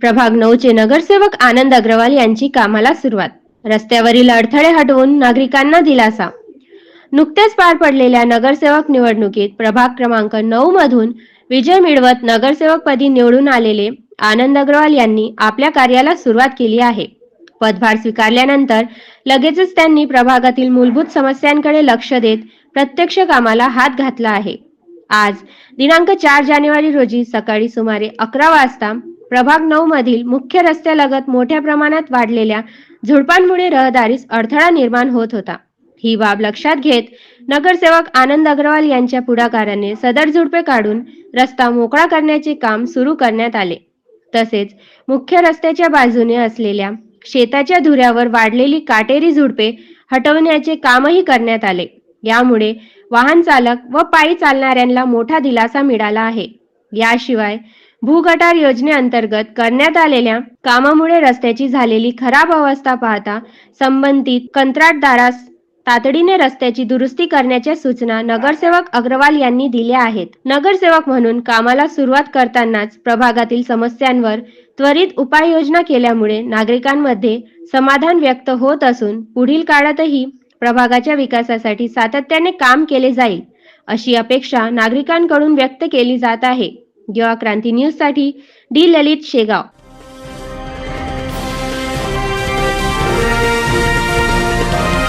प्रभाग नऊचे नगरसेवक आनंद अग्रवाल यांची कामाला सुरुवात. रस्त्यावरील अडथळे हटवून नागरिकांना दिलासा. नुकत्याच पार पडलेल्या नगरसेवक निवडणुकीत प्रभाग क्रमांक नऊ मधून विजय मिळवत नगरसेवकपदी निवडून आलेले आनंद अग्रवाल यांनी आपल्या कार्याला सुरुवात केली आहे. पदभार स्वीकारल्यानंतर लगेचच त्यांनी प्रभागातील मूलभूत समस्यांकडे लक्ष देत प्रत्यक्ष कामाला हात घातला आहे. आज दिनांक चार जानेवारी रोजी सकाळी सुमारे अकरा वाजता प्रभाग नऊ मधील मुख्य रस्त्यालगत मोठ्या प्रमाणात वाढलेल्या झुडपांमुळे रहदारीस अडथळा निर्माण होत होता. ही बाब लक्षात घेत नगरसेवक आनंद अग्रवाल यांच्या पुढाकाराने सदर झुडपे काढून रस्ता मोकळा करण्याचे काम सुरू करण्यात आले. तसेच मुख्य रस्त्याच्या बाजूने असलेल्या शेताच्या धुऱ्यावर वाढलेली काटेरी झुडपे हटवण्याचे कामही करण्यात आले. यामुळे वाहन चालक व पायी चालणाऱ्यांना मोठा दिलासा मिळाला आहे. याशिवाय भूगटार योजनेअंतर्गत करण्यात आलेल्या कामामुळे रस्त्याची झालेली खराब अवस्था पाहता संबंधित कंत्राटदारास तातडीने रस्त्याची दुरुस्ती करण्याच्या सूचना नगरसेवक अग्रवाल यांनी दिल्या आहेत. नगरसेवक म्हणून कामाला सुरुवात करतानाच प्रभागातील समस्यांवर त्वरित उपाययोजना केल्यामुळे नागरिकांमध्ये समाधान व्यक्त होत असून पुढील काळातही प्रभागाच्या विकासासाठी सातत्याने काम केले जाईल अशी अपेक्षा नागरिकांकडून व्यक्त केली जात आहे. युवा क्रांती न्यूजसाठी डी ललित शेगाव.